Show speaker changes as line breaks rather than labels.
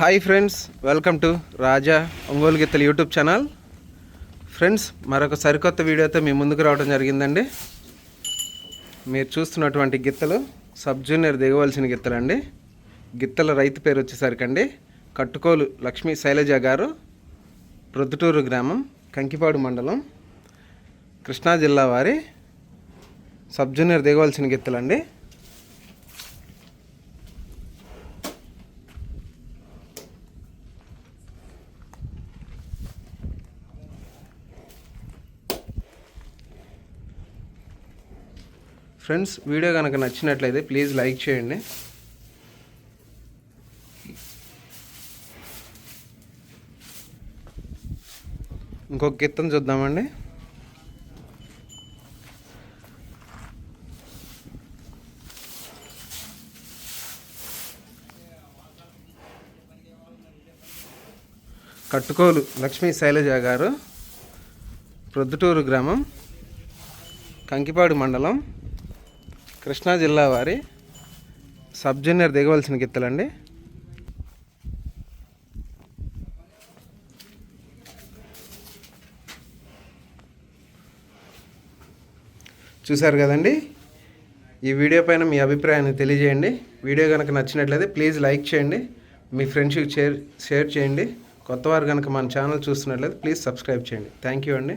Hi friends welcome to Raja Ongole గిత్తలు YouTube channel. Friends మరొక సరికొత్త వీడియోతో మీ ముందుకు రావడం జరిగిందండి. మీరు చూస్తున్నటువంటి గిత్తలు సబ్ జూనియర్ దిగవలసిన గిత్తలండి గిత్తల రైతు పేరు వచ్చేసరికండి కట్టుకోలు లక్ష్మీ శైలజ గారు ప్రొద్దుటూరు గ్రామం కంకిపాడు మండలం కృష్ణా జిల్లా వారి సబ్ జూనియర్ దిగవలసిన గిత్తలండి. ఫ్రెండ్స్ వీడియో కనుక నచ్చినట్లయితే ప్లీజ్ లైక్ చేయండి. ఇంకొక గిత్తం చూద్దామండి. కట్టుకోలు లక్ష్మీ శైలజ గారు ప్రొద్దుటూరు గ్రామం కంకిపాడు మండలం. కృష్ణా జిల్లా వారి సబ్ జూనియర్ దిగవలసిన గిత్తలండి. చూశారు కదండి? ఈ వీడియో పైన మీ అభిప్రాయాన్ని తెలియజేయండి. వీడియో కనుక నచ్చినట్లయితే ప్లీజ్ లైక్ చేయండి. మీ ఫ్రెండ్స్కి షేర్ షేర్ చేయండి. కొత్తవారు కనుక మన ఛానల్ చూస్తున్నట్లయితే ప్లీజ్ సబ్స్క్రైబ్ చేయండి. థ్యాంక్ యూ అండి.